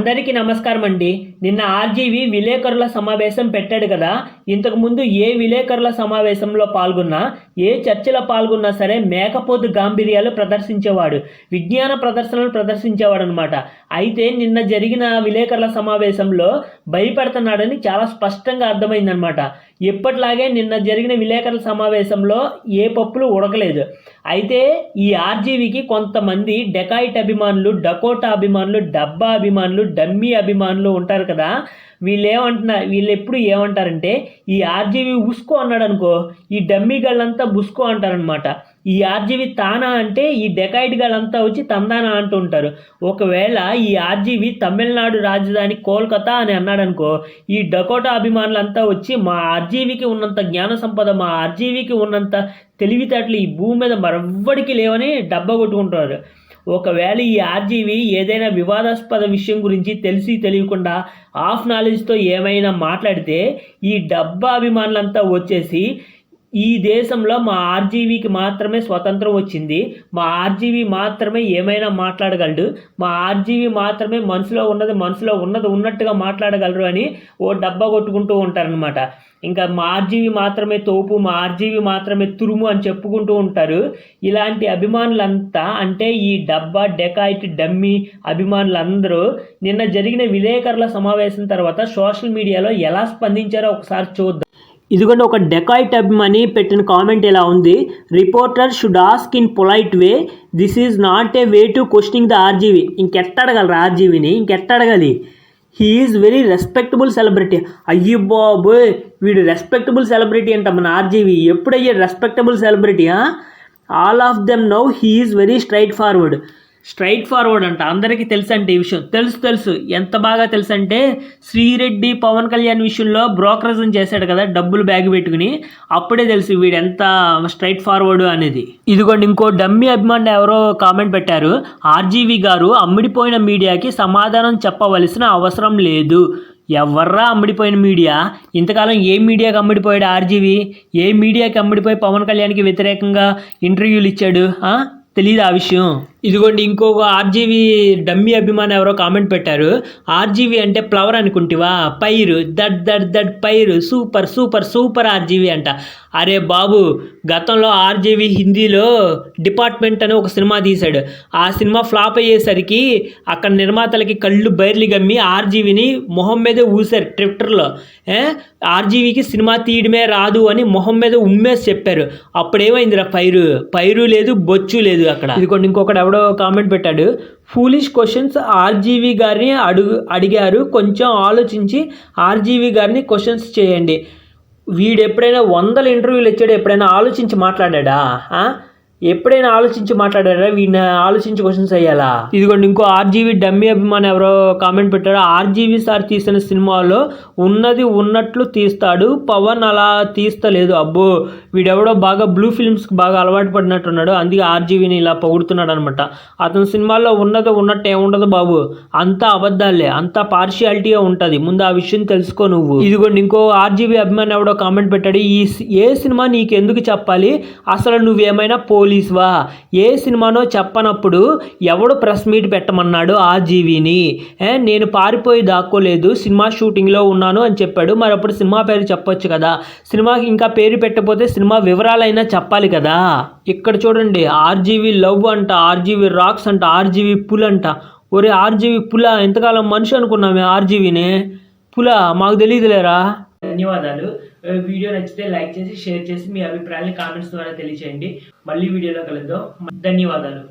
అందరికీ నమస్కారం అండి. నిన్న ఆర్జీవి విలేకరుల సమావేశం పెట్టాడు కదా. ఇంతకుముందు ఏ విలేకరుల సమావేశంలో పాల్గొన్నా ఏ చర్చలో పాల్గొన్నా సరే మేకపోతు గాంభీర్యాలు ప్రదర్శించేవాడు విజ్ఞాన ప్రదర్శనలు ప్రదర్శించేవాడు అనమాట అయితే నిన్న జరిగిన విలేకరుల సమావేశంలో భయపెడుతున్నాడని చాలా స్పష్టంగా అర్థమైందనమాట ఎప్పటిలాగే నిన్న జరిగిన విలేకరుల సమావేశంలో ఏ పప్పులు ఉడకలేదు. అయితే ఈ ఆర్జీవికి కొంతమంది డెకాయిట్ అభిమానులు డకోటా అభిమానులు డబ్బా అభిమానులు డమ్మీ అభిమానులు ఉంటారు కదా. వీళ్ళు ఏమంటున్నారు వీళ్ళు ఎప్పుడు ఏమంటారంటే ఈ ఆర్జీవి ఉస్కో అన్నాడు అనుకో ఈ డమ్మీ గళ్ళంతా బుస్కో అంటారనమాట ఈ ఆర్జీవి తానా అంటే ఈ డెకాయిట్ గాలంతా వచ్చి తందానా అంటూ ఉంటారు ఒకవేళ ఈ ఆర్జీవి తమిళనాడు రాజధాని కోల్కతా అని అన్నాడు అనుకో ఈ డకోటా అభిమానులంతా వచ్చి మా ఆర్జీవికి ఉన్నంత జ్ఞాన సంపద మా ఆర్జీవికి ఉన్నంత తెలివితేటలు ఈ భూమి మీద మరెవ్వడికి లేవని డబ్బా కొట్టుకుంటారు ఒకవేళ ఈ ఆర్జీవి ఏదైనా వివాదాస్పద విషయం గురించి తెలిసి తెలియకుండా ఆఫ్ నాలెడ్జ్తో ఏమైనా మాట్లాడితే ఈ డబ్బా అభిమానులంతా వచ్చేసి ఈ దేశంలో మా ఆర్జీవీకి మాత్రమే స్వతంత్రం వచ్చింది. మా ఆర్జీవీ మాత్రమే ఏమైనా మాట్లాడగలడు. మా ఆర్జీవీ మాత్రమే మనసులో ఉన్నది మనసులో ఉన్నది ఉన్నట్టుగా మాట్లాడగలరు అని ఓ డబ్బా కొట్టుకుంటూ ఉంటారనమాట ఇంకా మా ఆర్జీవీ మాత్రమే తోపు మా ఆర్జీవీ మాత్రమే తురుము అని చెప్పుకుంటూ ఉంటారు. ఇలాంటి అభిమానులంతా అంటే ఈ డబ్బా డెకాయిట్ డమ్మీ అభిమానులందరూ నిన్న జరిగిన విలేకరుల సమావేశం తర్వాత సోషల్ మీడియాలో ఎలా స్పందించారో ఒకసారి చూద్దాం. ఇదిగోండి ఒక డెకాయిట్ అభిమాని పెట్టిన కామెంట్ ఇలా ఉంది? Reporter should ask in polite way this is not a way to questioning the RGV. ఇంకెట్టడగలరు ఆర్జీవిని? ఇంకెట్టడగలి? He is very respectable celebrity. అయ్యి బాబోయ్ వీడు రెస్పెక్టబుల్ సెలబ్రిటీ అంట మన RGV. ఎప్పుడయ్యే respectable celebrity all of them now he is very straightforward. Straightforward అంట. అందరికీ తెలుసు అంటే ఈ విషయం. తెలుసు తెలుసు. ఎంత బాగా తెలుసు అంటే శ్రీరెడ్డి పవన్ కళ్యాణ్ విషయంలో బ్రోకరేజం చేశాడు కదా డబ్బులు బ్యాగ్ పెట్టుకుని. అప్పుడే తెలుసు వీడు ఎంత స్ట్రైట్ ఫార్వర్డ్ అనేది. ఇదిగోండి ఇంకో డమ్మీ అభిమానులు ఎవరో కామెంట్ పెట్టారు. ఆర్జీవి గారు అమ్మిడిపోయిన మీడియాకి సమాధానం చెప్పవలసిన అవసరం లేదు. ఎవర్రా అమ్మిడిపోయిన మీడియా? ఇంతకాలం ఏ మీడియాకి అమ్మిడిపోయాడు ఆర్జీవి? ఏ మీడియాకి అమ్మిడిపోయి పవన్ కళ్యాణ్కి వ్యతిరేకంగా ఇంటర్వ్యూలు ఇచ్చాడు? తెలియదు ఆ విషయం? ఇదిగోండి ఇంకొక ఆర్జీవి డమ్మీ అభిమాని ఎవరో కామెంట్ పెట్టారు. ఆర్జీవి అంటే ఫ్లవర్ అనుకుంటివా? పైరు. దడ్ దడ్ దడ్ పైరు. సూపర్ సూపర్ సూపర్ ఆర్జీవి అంట. అరే బాబు గతంలో ఆర్జీవి హిందీలో డిపార్ట్మెంట్ అని ఒక సినిమా తీశాడు. ఆ సినిమా ఫ్లాప్ అయ్యేసరికి అక్కడ నిర్మాతలకి కళ్ళు బైర్లు గమ్మి ఆర్జీవిని మొహం మీదే ఊసారు ట్విట్టర్లో. ఆర్జీవికి సినిమా తీయడమే రాదు అని మొహం మీద ఉమ్మేసి చెప్పారు. అప్పుడేమైందిరా పైరు? పైరు లేదు బొచ్చు లేదు అక్కడ. ఇదిగోండి ఇంకొకటి ఎవడో కామెంట్ పెట్టాడు. ఫూలిష్ క్వశ్చన్స్ ఆర్జీవి గారిని అడుగు అడిగారు. కొంచెం ఆలోచించి ఆర్జీవి గారిని క్వశ్చన్స్ చేయండి. వీడు ఎప్పుడైనా వందల ఇంటర్వ్యూలు ఇచ్చాడు. ఎప్పుడైనా ఆలోచించి మాట్లాడా ఎప్పుడైనా ఆలోచించి మాట్లాడారా? వీడిని ఆలోచించి క్వశ్చన్స్ అయ్యాలా? ఇదిగోండి ఇంకో ఆర్జీవి డమ్మీ అభిమాని ఎవరో కామెంట్ పెట్టారు ఆర్జీవి సార్ తీసిన సినిమాలో ఉన్నది ఉన్నట్లు తీస్తాడు పవన్ అలా తీస్తలేదు. అబ్బో వీడెవడో బాగా బ్లూ ఫిల్మ్స్కి బాగా అలవాటు పడినట్టున్నాడు. అందుకే ఆర్జీవిని ఇలా పొగుడుతున్నాడు అనమాట అతని సినిమాల్లో ఉన్నది ఉన్నట్టు ఏముండదు బాబు. అంతా అబద్ధాలే అంతా పార్షియాలిటీగా ఉంటుంది. ముందు ఆ విషయం తెలుసుకో నువ్వు. ఇదిగోండి ఇంకో ఆర్జీవి అభిమాని ఎవడో కామెంట్ పెట్టాడు. ఈ ఏ సినిమా నీకు ఎందుకు చెప్పాలి? అసలు నువ్వేమైనా పోలీస్వా ఏ సినిమానో చెప్పనప్పుడు ఎవడు ప్రెస్ మీట్ పెట్టమన్నాడు ఆ జీవిని? నేను పారిపోయి దాక్కోలేదు సినిమా షూటింగ్లో ఉన్నాను అని చెప్పాడు. మరి అప్పుడు సినిమా పేరు చెప్పొచ్చు కదా. సినిమాకి ఇంకా పేరు పెట్టకపోతే సినిమా వివరాలైనా చెప్పాలి కదా. ఇక్కడ చూడండి ఆర్జీవి లవ్ అంట ఆర్జీవి రాక్స్ అంట ఆర్జీవి పుల్ అంట. ఒరే ఆర్జీవి పుల ఎంతకాలం మనిషి అనుకున్నామే ఆర్జీవిని? పుల మాకు తెలియదులేరా ధన్యవాదాలు. వీడియో నచ్చితే లైక్ చేసి షేర్ చేసి మీ అభిప్రాయాన్ని కామెంట్స్ ద్వారా తెలియచేయండి. మళ్ళీ వీడియోలో కలుద్దాం. ధన్యవాదాలు.